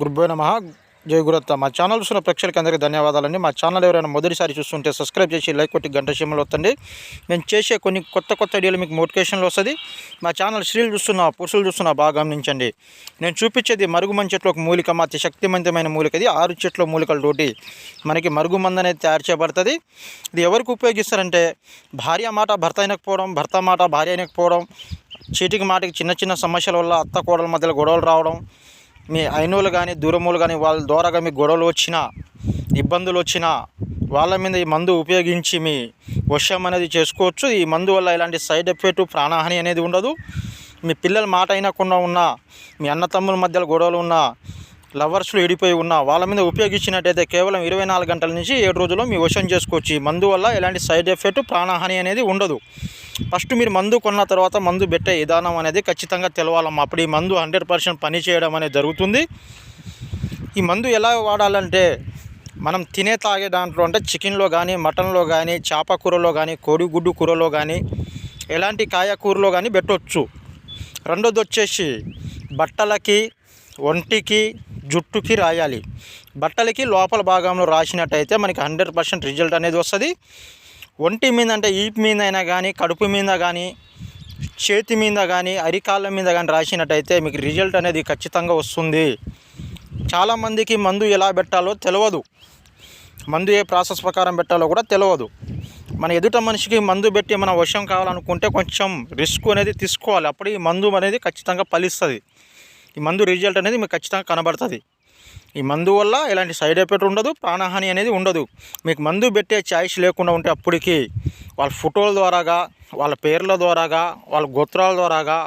గురుభ్యో నమ. జై గురత్త. మా ఛానల్ చూసిన ప్రేక్షకులకి అందరికీ ధన్యవాదాలండి. మా ఛానల్ ఎవరైనా మొదటిసారి చూస్తుంటే సబ్స్క్రైబ్ చేసి లైక్ కొట్టి గంట సిమ్మలు వస్తుంది నేను చేసే కొన్ని కొత్త కొత్త వీడియోలు మీకు మోటివేషన్లు వస్తుంది. మా ఛానల్ స్త్రీలు చూస్తున్నా పురుషులు చూస్తున్నా బాగా గమనించండి. నేను చూపించేది మరుగుమంది చెట్లు ఒక మూలిక అతి శక్తివంతమైన మూలిక ఇది ఆరు చెట్ల మూలికలతోటి మనకి మరుగుమంది అనేది తయారు చేయబడుతుంది. ఇది ఎవరికి ఉపయోగిస్తారంటే భార్య మాట భర్త అయినకపోవడం భర్త మాట భార్య అయినకపోవడం చీటికి మాటికి చిన్న చిన్న సమస్యల వల్ల అత్త కోడల మధ్యలో గొడవలు రావడం మీ అయినోళ్ళు కానీ దూరములు కానీ వాళ్ళ ద్వారాగా మీ గొడవలు వచ్చినా ఇబ్బందులు వచ్చినా వాళ్ళ మీద ఈ మందు ఉపయోగించి మీ వశం అనేది చేసుకోవచ్చు. ఈ మందు వల్ల ఇలాంటి సైడ్ ఎఫెక్ట్ ప్రాణహాని అనేది ఉండదు. మీ పిల్లల మాట అయినకుండా ఉన్నా మీ అన్న తమ్ముల మధ్యలో గొడవలు ఉన్నా లవర్స్లు ఎడిపోయి ఉన్నా వాళ్ళ మీద ఉపయోగించినట్టయితే కేవలం ఇరవై నాలుగు గంటల నుంచి ఏడు రోజుల్లో మీ వశం చేసుకోవచ్చు. ఈ మందు వల్ల ఎలాంటి సైడ్ ఎఫెక్ట్ ప్రాణహాని అనేది ఉండదు. ఫస్ట్ మీరు మందు కొన్న తర్వాత మందు పెట్టే విధానం అనేది ఖచ్చితంగా తెలవాలమ్మా అప్పుడు ఈ మందు హండ్రెడ్ పర్సెంట్ పని చేయడం అనేది జరుగుతుంది. ఈ మందు ఎలా వాడాలంటే మనం తినే తాగే దాంట్లో అంటే చికెన్లో కానీ మటన్లో కానీ చేప కూరలో కానీ కోడిగుడ్డు కూరలో కానీ ఎలాంటి కాయకూరలో కానీ పెట్టవచ్చు రెండోది వచ్చేసి బట్టలకి ఒంటికి జుట్టుకి రాయాలి. బట్టలకి లోపల భాగంలో రాసినట్టయితే మనకి హండ్రెడ్ పర్సెంట్ రిజల్ట్ అనేది వస్తుంది. ఒంటి మీద అంటే ఈపు మీద అయినా కానీ కడుపు మీద కానీ చేతి మీద కానీ అరికాళ్ళ మీద కానీ రాసినట్టయితే మీకు రిజల్ట్ అనేది ఖచ్చితంగా వస్తుంది. చాలామందికి మందు ఎలా పెట్టాలో తెలియదు మందు ఏ ప్రాసెస్ ప్రకారం పెట్టాలో కూడా తెలియదు మన ఎదుట మనిషికి మందు పెట్టి మన వశం కావాలనుకుంటే కొంచెం రిస్క్ అనేది తీసుకోవాలి. అప్పుడు ఈ మందు అనేది ఖచ్చితంగా ఫలిస్తుంది. ఈ మందు రిజల్ట్ అనేది మీకు ఖచ్చితంగా కనబడుతుంది. ఈ మందు వల్ల ఎలాంటి సైడ్ ఎఫెక్ట్ ఉండదు ప్రాణహాని అనేది ఉండదు. మీకు మందు పెట్టే ఛాయిస్ లేకుండా ఉంటే అప్పటికి వాళ్ళ ఫోటోల ద్వారాగా వాళ్ళ పేర్ల ద్వారాగా వాళ్ళ గోత్రాల ద్వారాగా